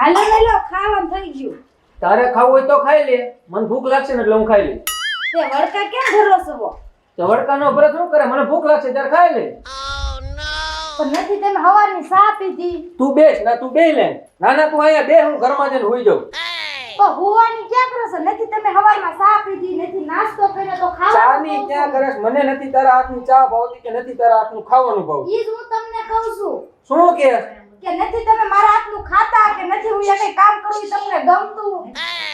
હાલો હાલો ખાવાનું થઈ ગયું. તારે ખાવું હોય તો ખાઈ લે. મને ભૂખ લાગશે ને એટલે હું ખાઈ લઈશ. તે વડકા કેમ ભરો છો તો વડકાનો ભરત શું કરે? મને ભૂખ લાગશે ત્યારે ખાઈ લે. પણ નથી તમે હવાની સા પીધી. તું બેસ ના તું બે લે. ના ના તું અહીંયા બે હું ઘરમાં જઈને હોઈ જાઉં. તો હુવાની ક્યાં કરો છો નથી તમે હવારમાં સા પીધી નથી નાસ્તો કર્યો તો ની ક્યાં કરે મને નથી તારા હાથની ચા ભાવતી કે નથી તારા હાથનું ખાવાનું ભાવતું? ઈ જ હું તમને કહું છું. શું કે? કે નથી તમે મારા હાથનું ખાતા કે નથી હું કઈ કામ કરું તમને ગમતું?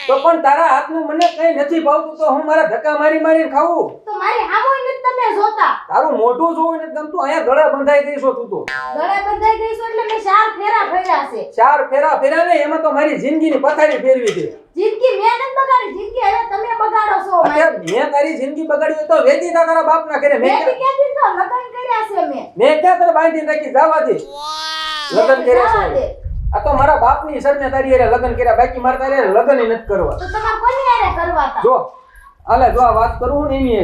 તો પણ તારા હાથનું મને કઈ નથી ભાવતું તો હું મારા ધક્કા મારી મારીને ખાવું? તો મારી હામો નથી તમે જોતા. તારું મોઢું જોવું નથી ગમતું અહીંયા ગળે બંધાઈ ગઈ છો તું તો. ગળે બંધાઈ ગઈ છો એટલે મેં ચાર ફેરા ફેર્યા છે ચાર ફેરા ફેર્યા ને એમાં તો મારી જિંદગીની પથારી ફેરવી છે. જિંદગી મેં નથી બગાડી જિંદગી હવે તમે બગાડો છો મેં તારી જિંદગી બગાડી તો વેદી તારા બાપના ઘરે મેં ક્યાં- કહેતી તો કર્યા છે મેં મેં ક્યાં તને બાંધીને રાખી? જવા દે. લગ્ન કર્યા છે. આ તો મારા બાપની સરને તારી હારે લગ્ન કર્યા બાકી મારે તારી હારે લગ્ન નથી કરવા. તો તમારે કોની હારે કરવા તા જો અલે જો આ વાત કરું ને એની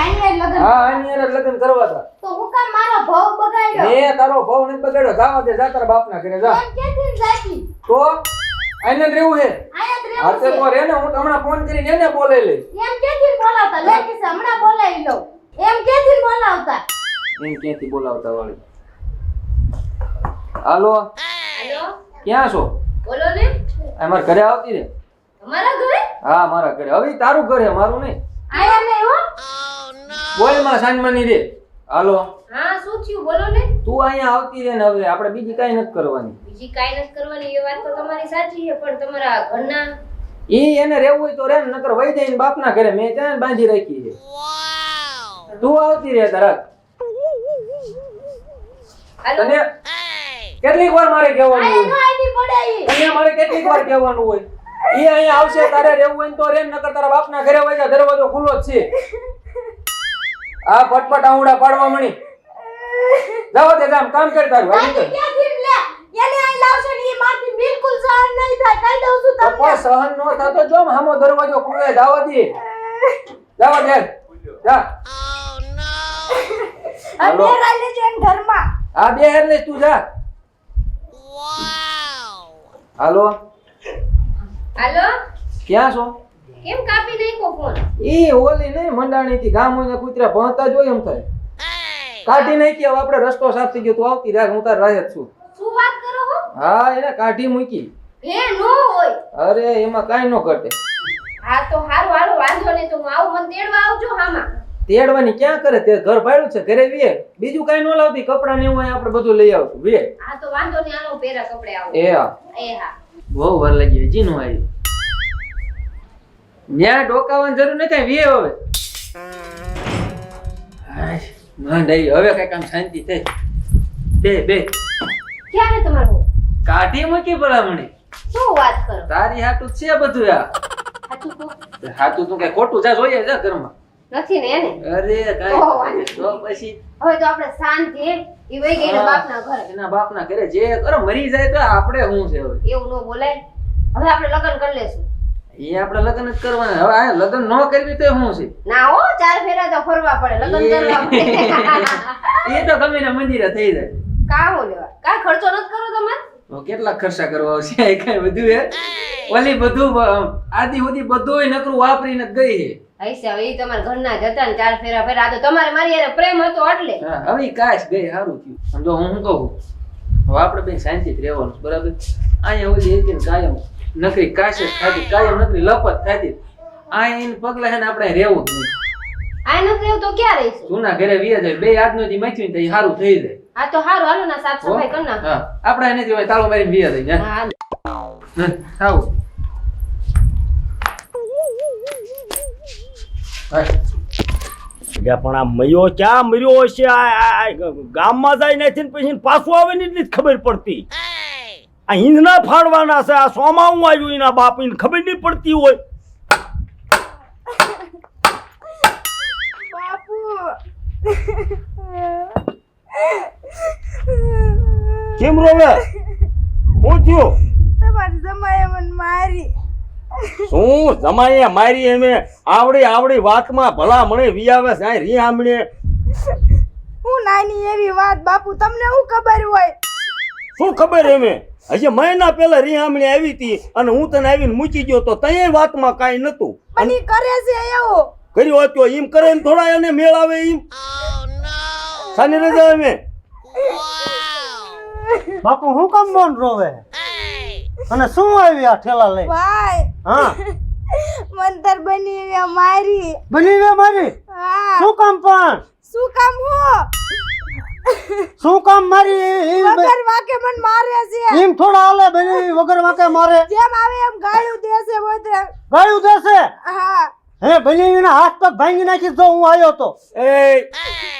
આની લગ્ન હા એની હારે લગ્ન કરવા તા તો હું કામ મારો ભાવ બગાડ્યો? તારો ભાવ નથી બગાડ્યો. જવા દે જા તારા બાપના ઘરે જા. તો આઈને રહેવું છે. હાથે તો રે ને હું તમને ફોન કરીને એને બોલાવી લઈશ. એમ ક્યાંથી બોલાવતા? લે કિસ્સા હમણાં બોલાવી લઉં એમ ક્યાંથી બોલાવતા? એમ બોલાવતા વાળી? હાલો. હાલો. ક્યાં છો? બોલો ને. આ મારા ઘરે આવતી રે. તમારા ઘરે? હા મારા ઘરે. હવે તારું ઘરે મારું નહીં. આયા ને હો બોલમાં સાંજમાની રે. હાલો. હા શું થયું? બોલો ને. તું અહીંયા આવતી રે ને હવે. આપણે બીજી કાંઈ નથી કરવાની. બીજી કાઈ નથી કરવાની એ વાત તો તમારી સાચી છે પણ તમારા ઘરના ઈ એને રહેવું હોય તો રે ને નકર વહી જાય બાપના ઘરે. મેં ત્યાં બાંધી રાખી છે? તું આવતી રે તરત તને કેટલીક વાર મારે કહેવાનું હોય? નો તને મારે કેટલીક વાર કહેવાનું હોય? એ અહીંયા આવશે તારે રહેવું હોય ને તો રે ને નકર તારા બાપના ઘરે વહી દરવાજો ખુલ્લો જ છે. આ ફટફટ આંગળા પાડવા મણી જાવ દે જામ કામ કર તારું હાલી કર. ને ને સહન છું નો થતો જો હામો દરવાજો ખુલે જાવા દે. જાવા દે જા. નો એમ ઘરમાં. આ બે હેર લઈશ તું જા. હાલો? હાલો? ક્યાં છો? કેમ કાપી નાખ્યો ફોન ઈ ઓલી નહીં મંડાણી થી ગામ હોય ને કૂતરા ભણતા જોઈ એમ થાય. કાઢી નાખી હવે આપણે રસ્તો સાફ થઈ ગયો તું આવતી રાખ હું તાર રાહ જ છું. શું વાત કરો હો? હા એને કાઢી મૂકી. હે નો હોય. અરે એમાં કાઈ નો ઘટે. હા તો હારું હારું વાંધો નહીં તો હું આવું મને તેડવા આવજો હામાં. તેડવાની ક્યાં કરે? તે ઘર ભાડ્યું છે ઘરે વીએ. બીજું કાંઈ ન લાવતી કપડાં ને એવું આપણે બધું લઈ આવશું. વીએ. હા તો વાંધો નહીં આનો પેરા કપડે આવો. એ હા. એ હા. બહુ વાર લાગી હજી નો આવી. ન્યા ડોકાવાની જરૂર નથી કાંઈ વે હવે. માંડ આવી. હવે કઈ કામ શાંતિ થઈ. બે બે. ક્યારે તમારું? કાઢી મૂકી ભલામણી. શું વાત કરો? તારી હાટું છે બધું આ. હાટું તું કઈ ખોટું જા જોઈએ જા ઘરમાં. નથી ને એને? અરે તો પછી હવે તો આપણે શાંતિ હે ઈ વઈ ગઈ એના બાપના ઘરે. એના બાપના ઘરે જે કરો મરી જાય તો આપણે શું છે હવે? એવું નો બોલાય. હવે આપણે લગ્ન કરી લેશું. એ આપણે લગ્ન જ કરવાના. હવે આ લગ્ન ન કરવી તો શું છે? ના હો ચાર ફેરા તો ફરવા પડે લગ્ન કરવા પડે. એ તો ગમે ને મંદિરે થઈ જાય. કા હો લેવા? કા ખર્ચો નથી કરો તમે કેટલા ખર્ચા કરવા આવશે? કઈ બધું હે? ઓલી બધું આદી સુધી બધું નકરું વાપરીને ગઈ છે હૈસે હવે એ તમારા ઘરના જ હતા ને ચાર ફેરા ફેરા આ તો તમારે મારી પ્રેમ હતો એટલે હા, હવે કાશ ગઈ સારું થયું. સમજો હું શું કહું? હવે આપણે બેન શાંતિથી રહેવાનું બરાબર? અહીંયા કાયમ નકરી કાશ થતી કાયમ નકરી લપત થતી. અહીંયા એને પગલા છે ને આપણે રહેવું જ નહીં. આ નથી રહેવું તો ક્યાં રહીશું? જૂના ઘરે વ્યા જાય બે આજનો દી મચ્યું તો સારું થઈ જાય. આ તો હારું હાલો ના સાફ સફાઈ કરી હા આપણે એને જોવાય તાળો મારીને વ્યા જાય હા? હા આવું. એટલે પણ આ મયો ક્યાં મર્યો હશે? આ ગામમાં જાય નથી ને પછી પાછું આવે ને એટલી જ ખબર પડતી. આ હિંદના ફાડવાના છે. આ સોમાં હું આવ્યું એના બાપીને ખબર નહીં પડતી હોય. બાપુ. કેમ રોવે? થયું? તમારી જમાએ મને મારી. શું જમાઈએ મારી એમે આવડી આવડી વાતમાં ભલા મને વિયાવે આ રી આમણે હું નાની એવી વાત બાપુ તમને હું ખબર હોય? શું ખબર એમે? હજી મહિના પહેલા રિહામણી આવી હતી અને હું તને આવીને મૂકી ગયો તો તય વાતમાં કાઈ નતું પણ ઈ કરે છે એવો. કર્યો હતો તો એમ કરે ને થોડા એને મેળ આવે એમ સાની રજા અમે બાપુ હું કામ મન રોવે? અને શું આવી આ ઠેલા લઈ ભાઈ હા. મંતર બની એવી મારી બની વે મારી હા. શું કામ પણ? શું કામ હું? શું કામ મારી? વગર વાકે મન મારે છે. એમ થોડા હાલે બની વગર વાકે મારે. જેમ આવે એમ ગાળું દેશે બધે. ગાયું દેશે? હા. હે બની હાથ પગ ભાંગી નાખી જો હું આવ્યો તો. એ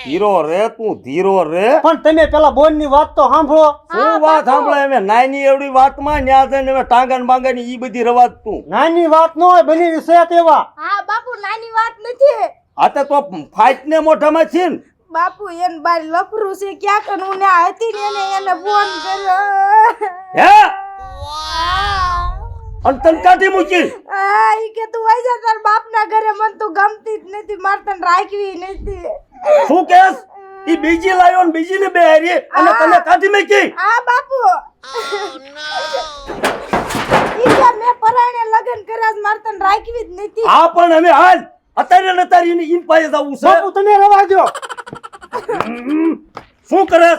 ધીરો રે તું ધીરો રે. પણ તમે પેલા બોનની વાત તો સાંભળો. શું વાત સાંભળે? અમે નાની એવડી વાતમાં ન્યા જઈને અમે ટાંગણ બાંગણ ઈ બધી રવાજ તું. નાની વાત નો હોય બની છે તેવા હા બાપુ નાની વાત નથી આ તો તો ફાઈટ ને મોઢામાં છે ને. બાપુ એને બાર લફરું છે ક્યાં કનું હું ને હતી ને એને એને ફોન કર્યો. હે? અને તને કાઢી મૂકી. આ ઈ કે તું વઈ જા તાર બાપના ઘરે મન તું ગમતી જ નથી માર તને રાખવી નથી. શું કેસ? ઈ બીજી લાવ્યો ને બીજી ને બે હારી અને તને કાઢી મૂકી. હા બાપુ. ઈ કે મેં પરાણે લગન કર્યા માર તને રાખવી જ નથી. આ પણ અમે હાલ અત્યારે ને અત્યારે એની ઈન પાસે જવું છે. બાપુ તમે રવા દો શું કરે?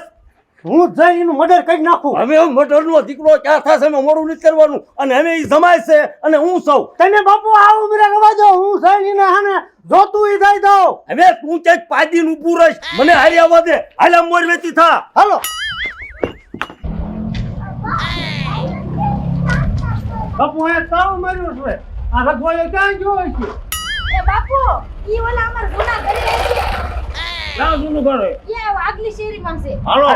હું જઈ એનું મર્ડર કરી નાખું. હવે મઢરનો દીકરો ક્યાં થશે અમે મોડું નથી કરવાનું. અને હવે એ જમાય છે અને હું સૌ તને બાપુ આ ઉમરે રવા દો હું જઈ એને હાને જોતું ઈ દઈ દઉં. હવે તું ક્યાંક પાદીન ઊભું રહીશ. મને હારી આવવા દે. હાલે મોર વેતી થા. હાલો. બાપુ એ તાવ માર્યું છે. આ રખવાયો ક્યાં ગયો છે? એ બાપુ ઈ ઓલા અમાર ગુના કરી રહી છે. ક્યાં ગુનો કરે એ આગલી શેરીમાં છે. હાલો.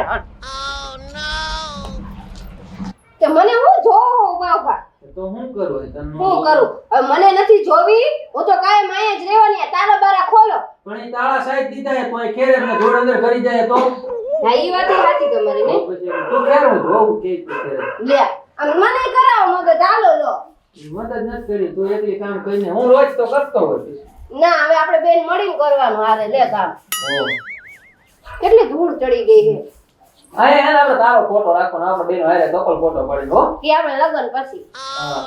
કે મને હું જોવો ઊભા ઊભા તો હું કરું? તને હું કરું? હવે મને નથી જોવી હું તો કાયમ અહીંયા જ રહેવાની તારા બારા ખોલો. પણ એ તાળા સાઈડ દીધા હે કોઈ ખેરે એટલે ઘોડ અંદર કરી જાય તો? હા એ વાત સાચી તમારી ને? તો ખેર હું જોઉં કે લે આમ મને કરાવો મગજ હાલો લો. મદદ નથી કરી તું એકલી કામ કરીને હું રોજ તો કરતો હોય ના હવે આપણે બેન મળીને કરવાનું હારે લે કામ. કેટલી ધૂળ ચડી ગઈ છે. હા આપણે તારો ફોટો રાખવાનો આપણે બેનો હારે ફોટો પાડીને હો કે આપણે લગન પછી હા.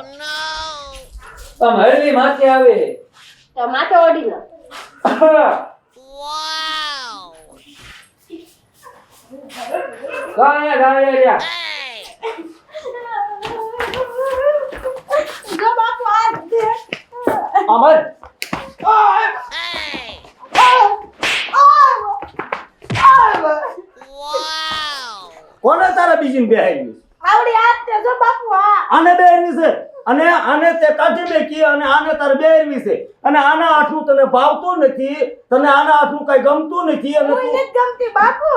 તમે હળવી માથે આવે તો માથે ઓઢી લો કાયા ગાયા રહ્યા જો બાપુ આ દે અમર કોને તારા બીજી બે આવડી આપ તે જો બાપુ આ આને બે હારી છે અને આને તે કાઢી મેકી અને આને તારે બે હારી છે અને આના આઠું તને ભાવતું નથી તને આના હાથનું કઈ ગમતું નથી અને હું તું નથી ગમતી બાપુ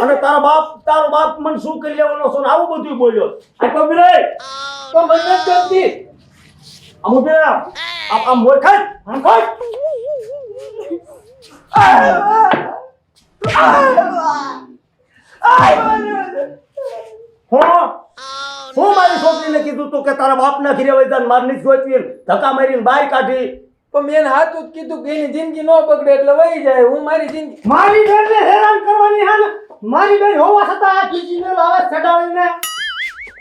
અને તારા બાપ તારો બાપ મને શું કરી લેવાનો છે આવું બધું બોલ્યો આ તો બિરાય તો મને ગમતી અમુ રહે. આ આમ મોર આમ ખાય હું હું મારી છોકરીને કીધું તું કે તારા બાપના ઘરે વઈ જા ને માર નથી જોઈતી ને ધક્કા મારીને બહાર કાઢી. પણ મેં હાથું જ કીધું કે એની જિંદગી ન બગડે એટલે વહી જાય. હું મારી જિંદગી મારી બેનને હેરાન કરવાની હા મારી બેન હોવા છતાં આ બીજી ને લાવે ચડાવીને.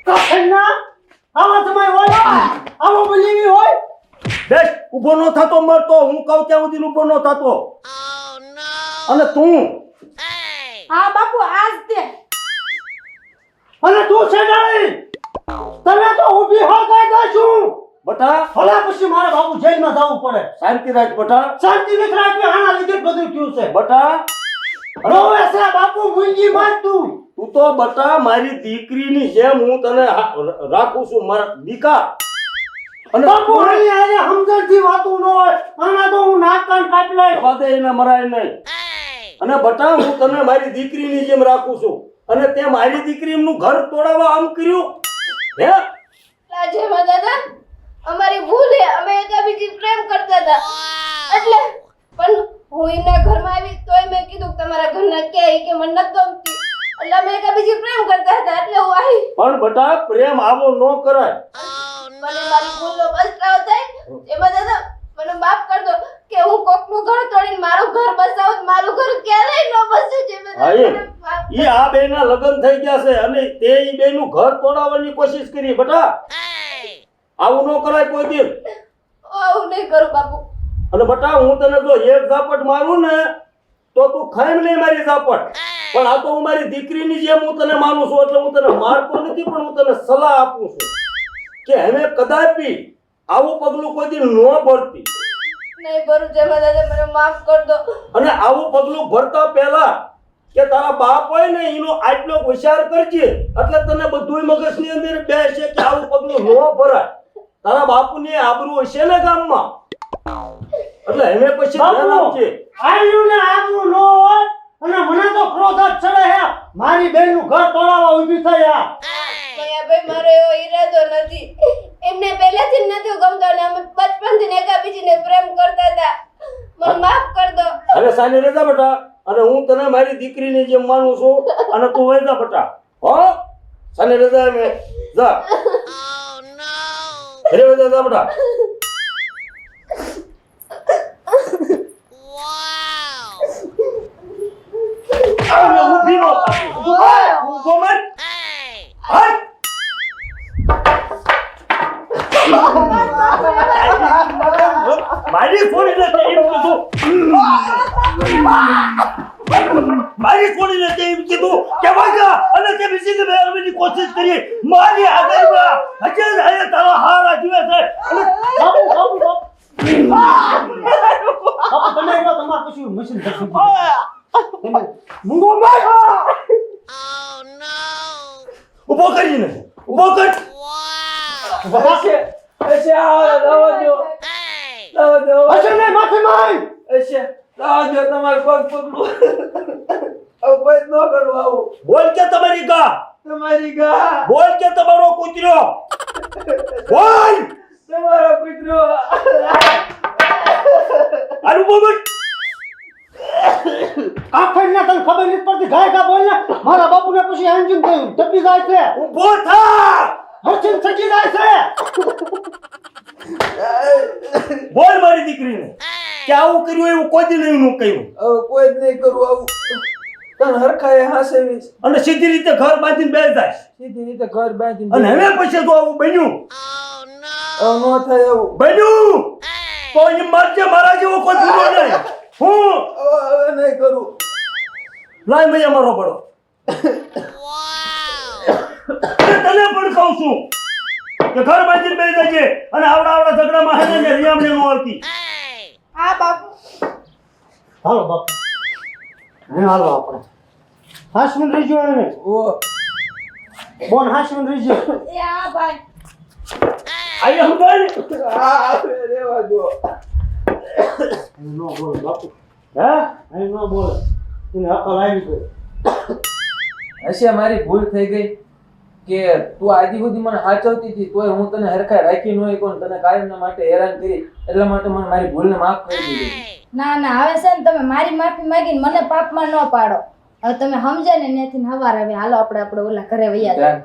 કફના આવા સમય હોય. આવો બોલીવી હોય. બેસ ઊભો ન થતો મરતો. હું કહું ત્યાં સુધી ઊભો ન થતો. અને તું? આ બાપુ આજ તે. અને તું છેડાઈ તમે તો ઊભી હો ગઈ છું. બટા ભલા પછી મારા બાપુ જેલમાં જવું પડે. શાંતિ રાખ બટા. શાંતિ નથી રાખવી આના લીધે બધું થયું છે. બટા. રોવે છે બાપુ મુંજી માર તું. તું તો બટા મારી દીકરીની જેમ હું તને રાખું છું મારા દીકા અને બાપુ આની આરે સમજણથી વાતું ન હોય. આના તો હું નાક કાન કાપી લઈ જવા દે એને મરાય નહીં. અને બટા હું તને મારી દીકરીની જેમ રાખું છું. અને તે મારી દીકરીનું ઘર તોડાવવા આમ કર્યું? હે? રાજેમાં દાદા અમારી ભૂલ હે અમે એકબીજી પ્રેમ કરતા હતા. એટલે પણ હું એના ઘરમાં આવી તોય મેં કીધું કે તમારા ઘરના ક્યાં કે મને નથી ગમતી. એટલે અમે એકબીજી પ્રેમ કરતા હતા એટલે હું આવી. પણ બટા પ્રેમ આવો ન કરાય. મને મારી ભૂલનો પસ્તાવો થાય એમાં દાદા મને માફ કર દો કે હું કોકનું ઘર તોડીને મારું ઘર બસાવું મારું ઘર ક્યારેય ન બસે છે. ઈ આ બે ના લગ્ન થઈ ગયા છે અને તે ઈ બે નું ઘર તોડાવવાની કોશિશ કરી બટા. આવું ન કરાય કોઈ દિવસ આવું નહીં કરું બાપુ. અને બટા હું તને જો એક ઝાપટ મારું ને તો તું ખાઈ નહીં મારી ઝાપટ. પણ આ તો હું મારી દીકરીની જેમ હું તને માનું છું એટલે હું તને મારતો નથી પણ હું તને સલાહ આપું છું કે હવે કદાપી આવું પગલું કોઈ દી ન ભરતી. નહીં ભરું જેમાં દાદા મને માફ કર દો. અને આવું પગલું ભરતા પહેલા કે તારા બાપ હોય ને એનો આટલો વિચાર કરજે એટલે તને બધુંય મગજની અંદર બેસે કે આવું પગલું ન ભરાય. તારા બાપુની આબરૂ હશે ને ગામમાં? એટલે એને પછી ધ્યાન બાપુ આપજે. આયુ ને આગવું ન હોય અને મને તો ક્રોધ જ ચડે હે મારી બેનનું ઘર તોડાવવા ઊભી થઈ આ. ભાઈ મારો એવો ઈરાદો નથી. એમને પહેલેથી જ નથી ગમતો અને અમે બચપનથી એકાબીજીને પ્રેમ કરતા હતા. મને માફ કર દો. અરે સાની રજા બેટા અને હું તને મારી દીકરીની જેમ માનું છું અને તું વઈ જા બેટા. હો? સાની રજા મે જા. ઓ નો જા બેટા. મારી છોડી નથી એમ કીધું કે વાગા અને કે બીજી કે મેળવવાની કોશિશ કરી મારી આગળમાં હજે હજે તારો હારા જુએ છે અને બાપુ બાપુ બાપુ બાપુ તમે એકલો તમારે પછી મશીન કરશું તમે મૂંગો માર ઊભો કરીને ઊભો કર હશે હશે આ રવા દો રવા દો હશે ને માફી માંગ હશે રવા દો તમારે પગ પકડું કોઈ ન કરવું આવું. બોલ કે તમારી ગા. તમારી ગા. બોલ કે તમારો કૂતરો. બોલ. તમારો કૂતરો. આનું બોલ કાફડ ને તને ખબર નથી પડતી. ગાય કા બોલ ને. મારા બાપુ ને પછી એન્જિન થયું. ટપી જાય છે. ઊભો થા. મશીન સજી જાય છે. બોલ મારી દીકરીને. કે આવું કર્યું એવું કોઈ દી નહીં નું કહ્યું કોઈ જ નહીં કરવું આવું. તને હરખાએ હાસેવીશ. અને સીધી રીતે ઘર બાંધીને બેસી જાય સીધી રીતે ઘર બાંધીને અને હવે પછી તો આવું બન્યું. ન થાય એવું બન્યું. તો એ મરજે મારા જેવો કોઈ ગુનો નહીં. હું? નહીં કરું. લાય મૈયા મારો પડો. તને પણ કહું છું કે ઘર બાંધીને બેસી છે અને આવડા આવડા ઝઘડામાં હેને ને રિયામણે નો આવતી હા બાપુ. હાલો બાપુ. હવે હાલો આપણે. હાસમન રહીજો એને ઓ. બોન હાસમન રહીજો એ આ ભાઈ. આઈ હંભાઈ આ હવે રેવા દો. નો બોલ બાપુ. હે? અહીં નો બોલ. એને અકલ આવી ગઈ. હશે મારી ભૂલ થઈ ગઈ કે તું આજી સુધી મને સાચવતી હતી તોય હું તને હરખાઈ રાખી ન હોય કોણ તને કાયમના માટે હેરાન કરી એટલા માટે મને મારી ભૂલને માફ કરી દીધી. ના ના હવે છે ને તમે મારી માફી માંગીને મને પાપમાં ન પાડો. હવે તમે સમજાય ને ત્યાંથી હવાર આવે. હાલો આપણે આપણે ઓલા ઘરે વૈયા.